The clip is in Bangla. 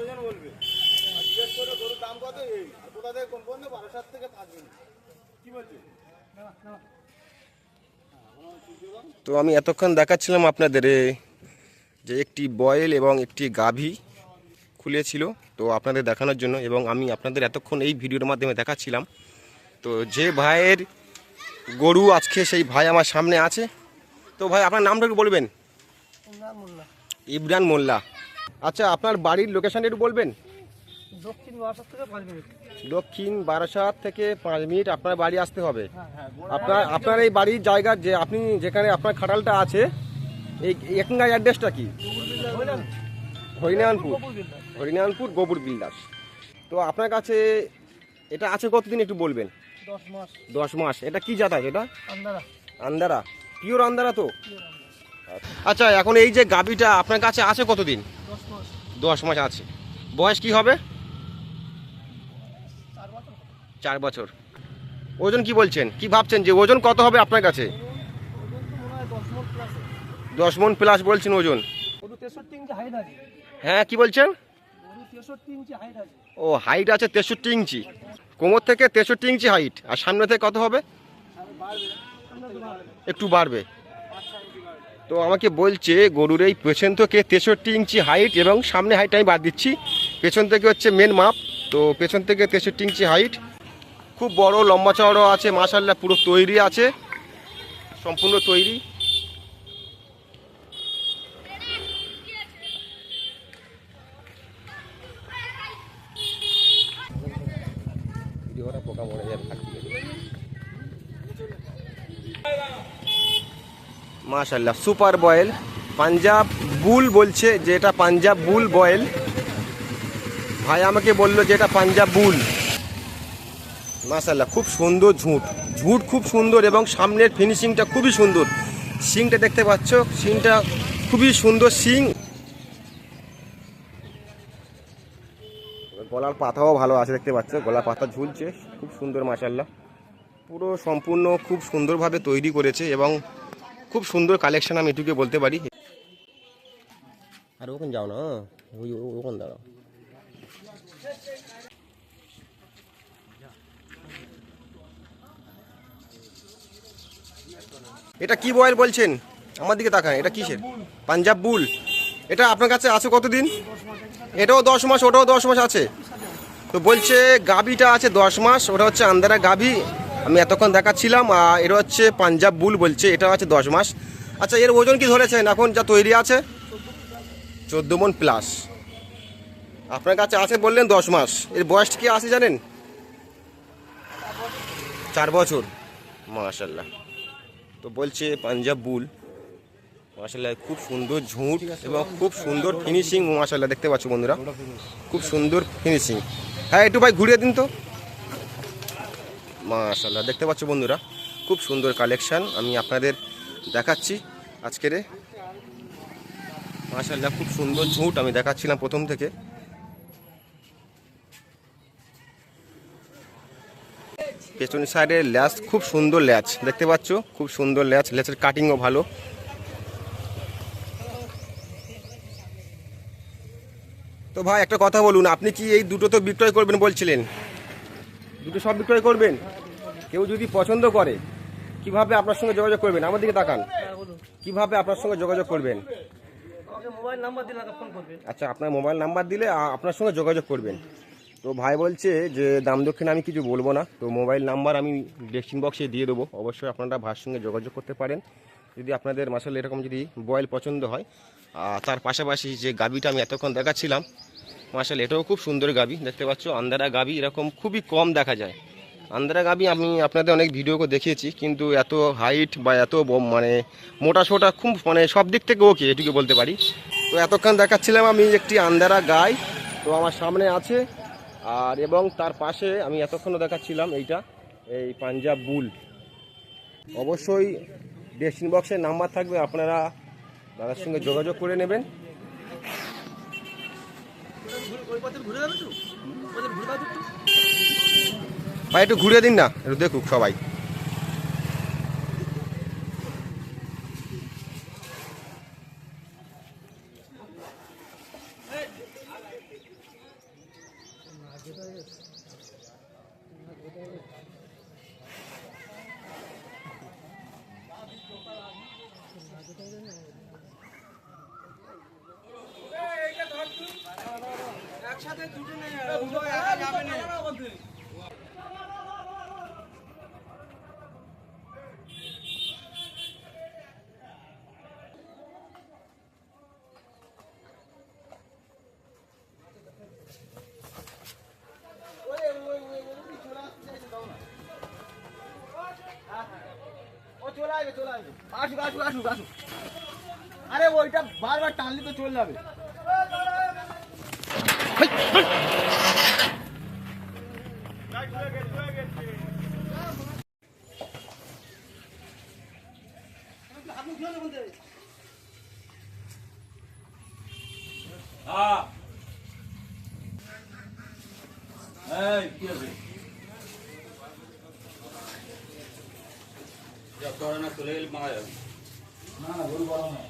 ওজন বলবে। জিজ্ঞেস করে গরুর দাম কত? এই কোথা থেকে কম বললে বারো, সাত থেকে পাঁচ মিনিট কি বলছে? তো আমি এতক্ষণ দেখাচ্ছিলাম আপনাদের যে একটি বয়েল এবং একটি গাভী খুলেছিল তো আপনাদের দেখানোর জন্য এবং আমি আপনাদের এতক্ষণ এই ভিডিওর মাধ্যমে দেখাচ্ছিলাম। তো যে ভাইয়ের গরু আজকে সেই ভাই আমার সামনে আছে। তো ভাই আপনার নামটা একটু বলবেন? ইবরান মোল্লা। আচ্ছা আপনার বাড়ির লোকেশানটা একটু বলবেন? দক্ষিণ বাসার থেকে পাঁচ মিনিট। দক্ষিণ বারাসাত থেকে পাঁচ মিনিট আপনার বাড়ি আসতে হবে। আপনার আপনার এই বাড়ির জায়গা যে আপনি যেখানে আপনার খাটালটা আছে এই এখানকার অ্যাড্রেসটা কি? হরিনারায়ণপুর। হরিনারায়ণপুর গোবর বিল্ডাস তো আপনার কাছে এটা আছে কতদিন একটু বলবেন? দশ মাস। দশ মাস। এটা কি জাত আছে এটা? আন্দারা আন্দারা পিওর আন্দারা তো? আচ্ছা এখন এই যে গাবিটা আপনার কাছে আছে কতদিন? দশ মাস আছে। বয়স কি হবে? চার বছর। ওজন কি বলছেন? কি ভাবছেন যে ওজন কত হবে আপনার কাছে? দশ মন প্লাস বলছেন ওজন। হ্যাঁ কি বলছেন? ও হাইট আছে তেষট্টি ইঞ্চি। কোমর থেকে তেষট্টি ইঞ্চি হাইট আর সামনে থেকে কত হবে? একটু বাড়বে। তো আমাকে বলছে, গরুর এই পেছন থেকে তেষট্টি ইঞ্চি হাইট এবং সামনে হাইট আমি বাদ দিচ্ছি। পেছন থেকে হচ্ছে মেন মাপ। তো পেছন থেকে তেষট্টি ইঞ্চি হাইট খুব বড় লম্বা চওড়া আছে মাসাল্লাহ পুরো তৈরি আছে, সম্পূর্ণ তৈরি। মাশাল্লাহ সুপার বয়েল, পাঞ্জাব বুল বলছে যে এটা পাঞ্জাব বুল বয়েল। ভাই আমাকে বলল যে এটা পাঞ্জাব বুল। মাশাল্লাহ খুব সুন্দর ঝুঁট। ঝুঁট খুব সুন্দর এবং সামনের ফিনিশিংটা খুবই সুন্দর। শিংটা দেখতে পাচ্ছ শিংটা খুবই সুন্দর শিং গলার পাতাও ভালো আছে, দেখতে পাচ্ছ, গলার পাতা ঝুলছে, খুব সুন্দর মাশাল্লাহ পুরো সম্পূর্ণ খুব সুন্দরভাবে তৈরি করেছে এবং খুব সুন্দর কালেকশন আমি এটুকু বলতে পারি। আর ওখানে যাও না ওই ও- ওখানে দাঁড়াও। এটা কি বয়েল বলছেন? আমার দিকে তাকান, এটা কিসের? পাঞ্জাব বুল। এটা আপনার কাছে আছে কতদিন? এটাও দশ মাস, ওটাও দশ মাস আছে। তো বলছে গাবিটা আছে দশ মাস, ওটা হচ্ছে আন্দারা গাবি আমি এতক্ষণ দেখাচ্ছিলাম, আর এটা হচ্ছে পাঞ্জাব বুল বলছে, এটা আছে দশ মাস। আচ্ছা এর ওজন কি ধরেছেন? এখন যা তৈরি আছে, চোদ্দ মন প্লাস আপনার কাছে আছে বললেন দশ মাস। এর বয়স কি আছে জানেন? চার বছর। মাশাল্লাহ তো বলছে পাঞ্জাব বুল। মাশাল্লাহ খুব সুন্দর ঝুঁট এবং খুব সুন্দর ফিনিশিং মাশাল্লাহ দেখতে পাচ্ছ বন্ধুরা। খুব সুন্দর ফিনিশিং হ্যাঁ একটু ভাই ঘুরিয়ে দিন তো। মাশাল্লাহ দেখতে পাচ্ছ বন্ধুরা, খুব সুন্দর কালেকশান আমি আপনাদের দেখাচ্ছি আজকের মাশাল্লাহ খুব সুন্দর ঝুঁট আমি দেখাচ্ছিলাম প্রথম থেকে। পেছন সাইডে ল্যাচ খুব সুন্দর ল্যাচ দেখতে পাচ্ছ? খুব সুন্দর ল্যাচ ল্যাচের কাটিংও ভালো। তো ভাই একটা কথা বলুন আপনি কি এই দুটো তো বিক্রয় করবেন বলছিলেন? দুটো সব বিক্রয় করবেন? কেউ যদি পছন্দ করে কীভাবে আপনার সঙ্গে যোগাযোগ করবেন? আমার দিকে তাকান। কীভাবে আপনার সঙ্গে যোগাযোগ করবেন? আচ্ছা আপনার মোবাইল নাম্বার দিলে আপনার সঙ্গে যোগাযোগ করবেন। তো ভাই বলছে যে দাম দক্ষিণে আমি কিছু বলব না। তো মোবাইল নাম্বার আমি ডেস্টিন বক্সে দিয়ে দেবো। অবশ্যই আপনারা ভাইয়ের সঙ্গে যোগাযোগ করতে পারেন। যদি আপনাদের মাসাল এরকম যদি বয়েল পছন্দ হয়, আর তার পাশাপাশি যে গাবিটা আমি এতক্ষণ দেখাচ্ছিলাম, মাসাল এটাও খুব সুন্দর গাবি। দেখতে পাচ্ছ আন্দারা গাবি এরকম খুবই কম দেখা যায়। আন্দারা গাবি আমি আপনাদের অনেক ভিডিও দেখিয়েছি, কিন্তু এত হাইট বা এত মানে মোটা সোটা খুব মানে সব দিক থেকে ওকে এটুকু বলতে পারি। তো এতক্ষণ দেখাচ্ছিলাম আমি একটি আন্দারা গাই। তো আমার সামনে আছে আর এবং তার পাশে আমি এতক্ষণও দেখাচ্ছিলাম এইটা, এই পাঞ্জাব বুল। অবশ্যই ডেস্টিন বক্সের নাম্বার থাকবে, আপনারা দাদার সঙ্গে যোগাযোগ করে নেবেন। ভাই, একটু ঘুরে দিন না, একটু দেখুক সবাই। আসবে চলে আসবে আসুক আসুক আসুক আসুক। আরে ওইটা বারবার টানলে তো চলে যাবে। চলে গেলে মারা যাবে। না না ভুল বড় না।